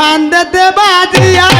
ফান্দেতে বাজিয়াই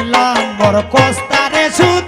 লাগলাম বড় কস্তারে সুদ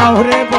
দাও রে